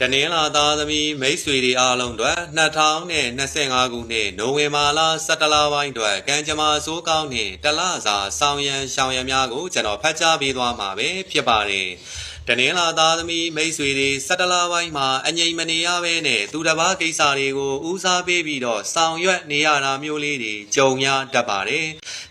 တနင်္လာသားသမီးမိတ်ဆွေတွေအားလုံးအတွက်2025ခုနှစ်နိုဝင်ဘာလ17လပိုင်းအတွက်ကံကြမ္မာစိုးကောင်းနှင့်တလစာဆောင်ရန်ရှောင်ရန်များကိုကျွန်တော်ဖတ်ကြားပေးသွားမှာပဲဖြစ်ပါတယ် တနင်္လာသားသမီးမိတ်ဆွေတွေ17လပိုင်းမှာအငြိမ်မနေရဘဲနဲ့သူတစ်ပါးကိစ္စတွေကိုဦးစားပေးပြီးတော့ဆောင်ရွက်နေရတာမျိုးလေးတွေကြုံရတတ်ပါတယ်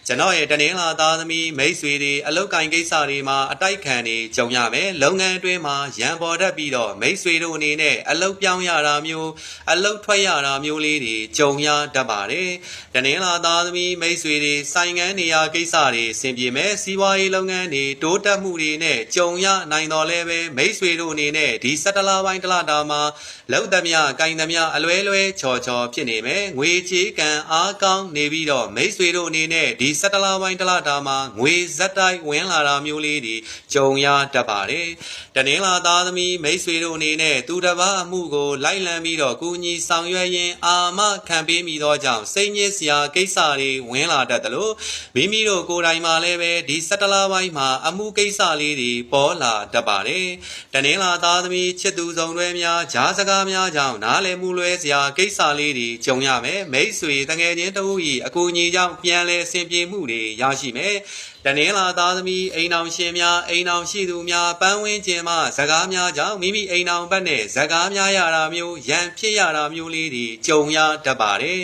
ကျွန်တော်ရဲ့တနင်္လာသားသမီးမိတ်ဆွေတွေအလုတ်ကင်ကိစ္စတွေမှာအတိုက်ခံနေကြုံရမယ်လုပ်ငန်းအတွင်းမှာရန်ပေါ်တတ်ပြီးတော့မိတ်ဆွေတို့အနေနဲ့အလုတ်ပြောင်းရတာမျိုးအလုတ်ထွက်ရတာမျိုးလေးတွေကြုံရတတ်ပါတယ်တနင်္လာသားသမီးမိတ်ဆွေတွေဆိုင်ငန်းနေရာကိစ္စတွေအဆင်ပြေမယ်စီးပွားရေးလုပ်ငန်းတွေတိုးတက်မှုတွေနဲ့ကြုံရနိုင်တော်လဲပဲမိတ်ဆွေတို့အနေနဲ့ဒီ17လပိုင်းတစ်လတာမှာလောက်သမျှကင်သမျှအလွဲလွဲချော်ချော်ဖြစ်နေမယ်ငွေချေးကံအားကောင်းနေပြီးတော့မိတ်ဆွေတို့အနေနဲ့ဒီ17လပိုင်းတစ်လတာမှာငွေဇက်တိုက်ဝင်လာတာမျိုးလေးတွေကြုံရတတ်ပါတယ်တနင်္လာသားသမီးမိတ်ဆွေတို့အနေနဲ့သူတစ်ပါးအမှုကိုလိုက်လံပြီးတော့ကူညီဆောင်ရွက်ရင်းအာမခံပေးမိသောကြောင့်စိတ်ညစ်စရာကိစ္စတွေဝင်လာတတ်တယ်လို့မိမိတို့ကိုယ်တိုင်မှလည်းပဲဒီ17လပိုင်းမှာအမှုကိစ္စလေးတွေပေါ်လာတတ်ပါတယ်တနင်္လာသားသမီးချစ်သူဆောင်တွဲများဂျားစကားများကြောင့်နားလည်မှုလွဲစရာကိစ္စလေးတွေကြုံရမယ်မိတ်ဆွေတငယ်ချင်းတို့၏အကူအညီကြောင့်ပြန်လည်ဆင်ပြေမှုတွေရရှိမယ်တနင်္လာသားသမီးအိမ်အောင်ရှင်များအိမ်အောင်ရှိသူများပန်းဝင်းကျင်မှဇကားများကြောင့်မိမိအိမ်အောင်ဘက်နဲ့ဇကားများရတာမျိုးရန်ဖြစ်ရတာမျိုးလေးတွေကြုံရတတ်ပါတယ်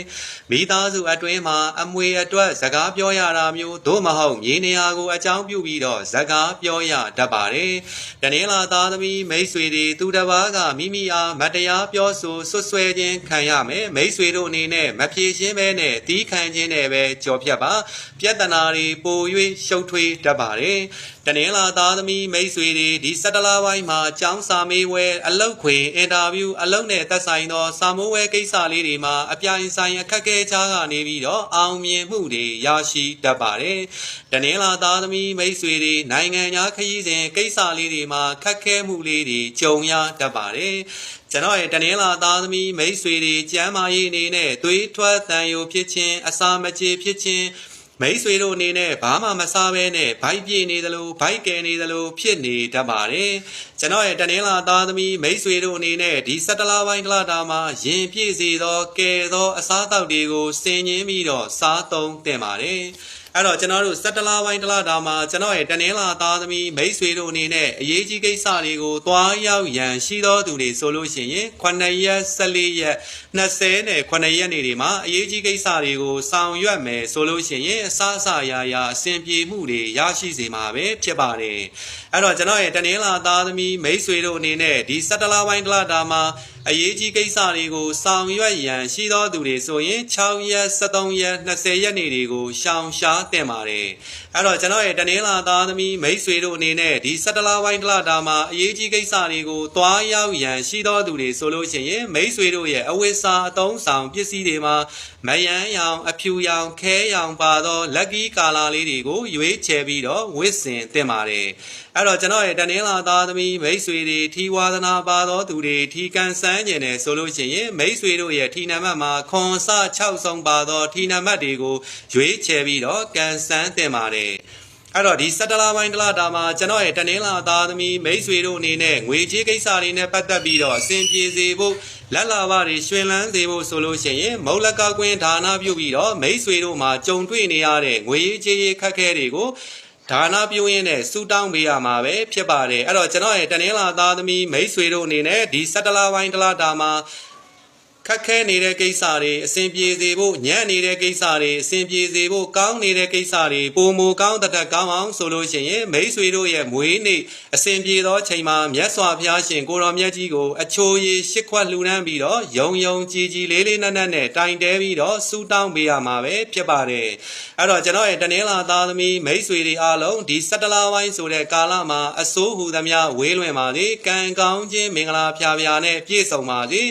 မိသားစုအတွင်းမှာအမွေအတွက်ဇကားပြောရတာမျိုးသို့မဟုတ်မြေနေရာကိုအကြောင်းပြုပြီးတော့ဇကားပြောရတတ်ပါတယ်တနင်္လာသားသမီးမိတ်ဆွေတွေသူတစ်ပါးကမိမိအားမတရားပြောဆိုဆွဆွဲခြင်းခံရမယ်မိတ်ဆွေတို့အနေနဲ့မဖြေရှင်းဘဲနဲ့တီးခံခြင်းနဲ့ပဲကြော်ဖြတ်ပါပြဿနာတွေပို၍ရှုပ်ထွေးတတ်ပါတယ်တနင်္လာသားသမီးမိတ်ဆွေတွေဒီ17လပိုင်းမှာကျောင်းစာမေးဝဲအလုတ်ခွေအင်တာဗျူးအလုပ်နဲ့သက်ဆိုင်သောစာမိုးဝဲကိစ္စလေးတွေမှာအပြိုင်ဆိုင်အခက်အခဲချားကနေပြီးတော့အောင်မြင်မှုတွေရရှိတတ်ပါတယ်တနင်္လာသားသမီးမိတ်ဆွေတွေနိုင်ငံခြားခရီးစဉ်ကိစ္စလေးတွေမှာခက်ခဲမှုလေးတွေကြုံရတတ်ပါတယ်ကျွန်တော်ရဲ့တနင်္လာသားသမီးမိတ်ဆွေတွေကျမ်းမာရေးအနေနဲ့သွေးထွက်တန်ယိုဖြစ်ခြင်းအစာမကြေဖြစ်ခြင်း မိတ်ဆွေတို့အနေနဲ့ဘာမှမစားဘဲနဲ့ဘိုက်ပြေနေသလိုဘိုက်ကယ်နေသလိုဖြစ်နေတတ်ပါတယ်ကျွန်တော်ရဲ့တနင်္လာသားသမီးမိတ်ဆွေတို့အနေနဲ့ဒီ17လပိုင်းတစ်လတာမှာရင်ပြည့်စေသောကယ်သောအစားအသောက်တွေကိုစင်ញင်းပြီးတော့စားသုံးတင်ပါတယ် အဲ့တော့ကျွန်တော်တို့17လပိုင်းတစ်လတာမှာကျွန်တော်ရဲ့တနင်္လာသားသမီးမိတ်ဆွေတို့အနေနဲ့အရေးကြီးကိစ္စတွေကိုသွားရောက်ရန်ရှိသောသူတွေဆိုလို့ရှိရင်9ရက်14ရက်20နဲ့9ရက်နေ့တွေမှာအရေးကြီးကိစ္စတွေကိုဆောင်ရွက်မယ်ဆိုလို့ရှိရင်အစအစရာရာအဆင်ပြေမှုတွေရရှိစေမှာပဲဖြစ်ပါတယ်အဲ့တော့ကျွန်တော်ရဲ့တနင်္လာသားသမီးမိတ်ဆွေတို့အနေနဲ့ဒီ17လပိုင်းတစ်လတာမှာ အရေးကြီးကိစ္စတွေကိုဆောင်ရွက်ရန်ရှိသောသူတွေဆိုရင်6ရက်73ရက်20ရက်နေ့တွေကိုရှောင်ရှားတင်ပါတယ်အဲ့တော့ကျွန်တော်ရဲ့တနင်္လာသားသမီးမိတ်ဆွေတို့အနေနဲ့ဒီ17လပိုင်းတစ်လတာမှာအရေးကြီးကိစ္စတွေကိုတွားရောက်ရန်ရှိသောသူတွေဆိုလို့ရှိရင်မိတ်ဆွေတို့ရဲ့အဝိစာအသုံးဆောင်ပစ္စည်းတွေမှာမယန်းရောင်အဖြူရောင်ခဲရောင်ပါသောလက်ကီကာလာလေးတွေကိုရွေးချယ်ပြီးတော့ဝစ်စင်တင်ပါတယ်အဲ့တော့ကျွန်တော်ရဲ့တနင်္လာသားသမီးမိတ်ဆွေတွေထီဝါသနာပါသောသူတွေထီကန်ဆန်းကျင်တယ်ဆိုလို့ရှိရင်မိတ်ဆွေတို့ရဲ့ထီနံပါတ်မှာခွန်ဆ6ဆုံးပါသောထီနံပါတ်တွေကိုရွေးချယ်ပြီးတော့ကန်ဆန်းတင်ပါတယ်အဲ့တော့ဒီ17လပိုင်းတလတာမှာကျွန်တော်ရဲ့တနင်္လာသားသမီးမိတ်ဆွေတို့အနေနဲ့ငွေချေးကိစ္စတွေနဲ့ပတ်သက်ပြီးတော့အဆင်ပြေစေဖို့လက်လာပါတွေရွှင်လန်းစေဖို့ဆိုလို့ရှိရင်မௌလကကွင်းဒါနပြုပြီးတော့မိတ်ဆွေတို့မှာကြုံတွေ့နေရတဲ့ငွေရေးချေးရေးခက်ခဲတွေကို ဒါနပြုရင်းနဲ့စူတောင်းပေးရမှာပဲဖြစ်ပါတယ်အဲ့တော့ကျွန်တော်ရဲ့တနင်္လာသားသမီးမိတ်ဆွေတို့အနေနဲ့ဒီ17လပိုင်းတလတာမှာ ခက်ခဲနေတဲ့ကိစ္စတွေအဆင်ပြေစေဖို့ညံ့နေတဲ့ကိစ္စတွေအဆင်ပြေစေဖို့ကောင်းနေတဲ့ကိစ္စတွေပုံမူကောင်းတတ်ကောင်းအောင်ဆိုလို့ရှိရင်မိတ်ဆွေတို့ရဲ့မွေးနေ့အဆင်ပြေသောချိန်မှာမြတ်စွာဘုရားရှင်ကိုတော်မြတ်ကြီးကိုအချိုးရည်ရှစ်ခွက်လှူဒန်းပြီးတော့ယုံယုံကြည်ကြည်လေးလေးနက်နက်နဲ့တိုင်တဲပြီးတော့စူတောင်းပေးရမှာပဲဖြစ်ပါတယ်အဲ့တော့ကျွန်တော်ရဲ့တနင်္လာသားသမီးမိတ်ဆွေတွေအားလုံးဒီ17လပိုင်းဆိုတဲ့ကာလမှာအစိုးဟူသမျှဝေးလွင်ပါစေကံကောင်းခြင်းမင်္ဂလာဖျားဖျားနဲ့ပြည့်စုံပါစေ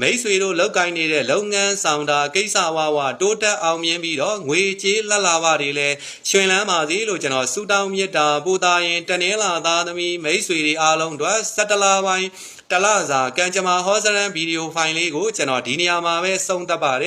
မိတ်ဆွေတို့လောက်ကိုင်းနေတဲ့လုပ်ငန်းဆောင်တာကိစ္စဝါဝတိုးတက်အောင်မြင်ပြီးတော့ငွေကြေးလက်လာပါတွေလည်းရှင်လန်းပါစေလို့ကျွန်တော်ဆုတောင်းမြတ်တာပို့သားရင်တနင်္လာသားသမီးမိတ်ဆွေတွေအားလုံးတို့17လပိုင်းတလစာကံကြမ္မာဟောစရန်ဗီဒီယိုဖိုင်လေးကိုကျွန်တော်ဒီနေရာမှာပဲဆုံးသက်ပါတယ်